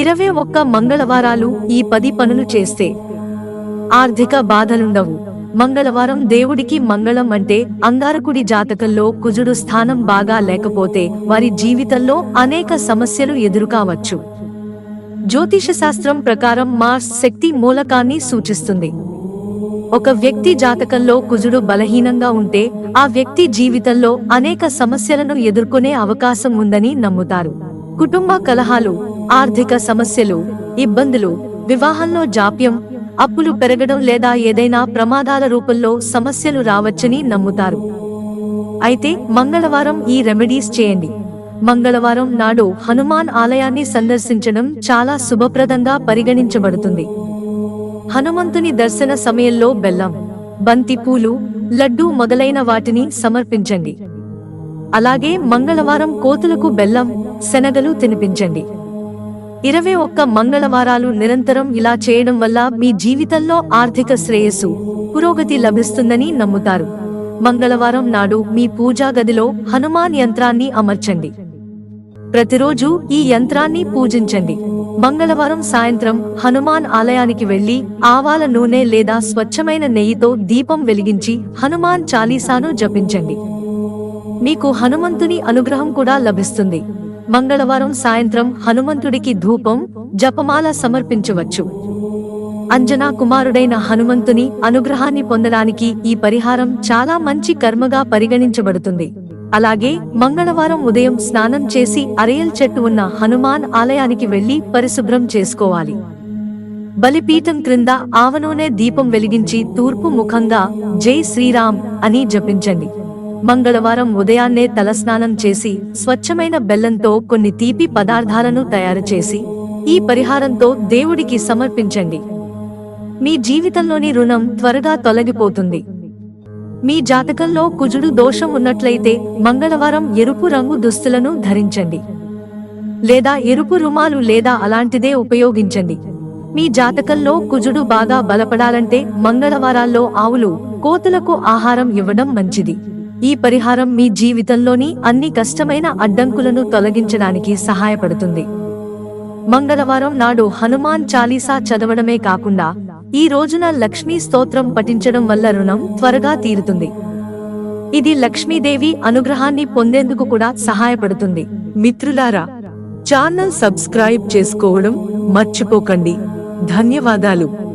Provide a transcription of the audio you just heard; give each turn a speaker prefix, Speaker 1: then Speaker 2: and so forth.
Speaker 1: ఇరవై ఒక్క మంగళవారాలు ఈ పది పనులు చేస్తే ఆర్థిక బాధలుండవు. మంగళవారం దేవుడికి మంగళం అంటే అంగారకుడి జాతకంలో కుజుడు స్థానం బాగా లేకపోతే వారి జీవితంలో అనేక సమస్యలు ఎదురుకావచ్చు. జ్యోతిష శాస్త్రం ప్రకారం మార్స్ శక్తి మూలకాన్ని సూచిస్తుంది. ఒక వ్యక్తి జాతకంలో కుజుడు బలహీనంగా ఉంటే ఆ వ్యక్తి జీవితంలో అనేక సమస్యలను ఎదుర్కొనే అవకాశం ఉందని నమ్ముతారు. కుటుంబ కలహాలు ఆర్థిక సమస్యలు ఇబ్బందులు వివాహంలో జాప్యం అప్పులు పెరగడం లేదా ఏదైనా ప్రమాదాల రూపంలో సమస్యలు రావచ్చని నమ్ముతారు. అయితే మంగళవారం ఈ రెమెడీస్ చేయండి. మంగళవారం నాడు హనుమాన్ ఆలయాన్ని సందర్శించడం చాలా శుభప్రదంగా పరిగణించబడుతుంది. హనుమంతుని దర్శన సమయంలో బెల్లం బంతి పూలు లడ్డూ మొదలైన వాటిని సమర్పించండి. అలాగే మంగళవారం కోతులకు బెల్లం శనగలు తినిపించండి. ఇరవై ఒక్క మంగళవారాలు నిరంతరం ఇలా చేయడం వల్ల మీ జీవితంలో ఆర్థిక శ్రేయస్సు పురోగతి లభిస్తుందని నమ్ముతారు. మంగళవారం నాడు మీ పూజా గదిలో హనుమాన్ యంత్రాన్ని అమర్చండి. ప్రతిరోజు ఈ యంత్రాన్ని పూజించండి. మంగళవారం సాయంత్రం హనుమాన్ ఆలయానికి వెళ్ళి ఆవాల నూనె లేదా స్వచ్ఛమైన నెయ్యితో దీపం వెలిగించి హనుమాన్ చాలీసాను జపించండి. మీకు హనుమంతుని అనుగ్రహం కూడా లభిస్తుంది. మంగళవారం సాయంత్రం హనుమంతుడికి ధూపం జపమాల సమర్పించవచ్చు. అంజనా కుమారుడైన హనుమంతుని అనుగ్రహాన్ని పొందడానికి ఈ పరిహారం చాలా మంచి కర్మగా పరిగణించబడుతుంది. అలాగే మంగళవారం ఉదయం స్నానం చేసి అరయల్ చెట్టు ఉన్న హనుమాన్ ఆలయానికి వెళ్ళి పరిశుభ్రం చేసుకోవాలి. బలిపీఠం క్రింద ఆవనూనె దీపం వెలిగించి తూర్పు ముఖంగా జై శ్రీరామ్ అని జపించండి. మంగళవారం ఉదయాన్నే తలస్నానం చేసి స్వచ్ఛమైన బెల్లంతో కొన్ని తీపి పదార్థాలను తయారు చేసి ఈ పరిహారంతో దేవుడికి సమర్పించండి. మీ జీవితంలోని రుణం త్వరగా తొలగిపోతుంది. మీ జాతకంలో కుజుడు దోషం ఉన్నట్లయితే మంగళవారం ఎరుపు రంగు దుస్తులను ధరించండి. లేదా ఎరుపు రుమాలు లేదా అలాంటిదే ఉపయోగించండి. మీ జాతకంలో కుజుడు బాగా బలపడాలంటే మంగళవారాల్లో ఆవులు కోతులకు ఆహారం ఇవ్వడం మంచిది. ఈ పరిహారం మీ జీవితంలోని అన్ని కష్టమైన అడ్డంకులను తొలగించడానికి సహాయపడుతుంది. మంగళవారం నాడు హనుమాన్ చాలీసా చదవడమే కాకుండా ఈ రోజున లక్ష్మీ స్తోత్రం పఠించడం వల్ల రుణం త్వరగా తీరుతుంది. ఇది లక్ష్మీదేవి అనుగ్రహాన్ని పొందేందుకు కూడా సహాయపడుతుంది. మిత్రులారా ఛానల్ సబ్స్క్రైబ్ చేసుకోవడం మర్చిపోకండి. ధన్యవాదాలు.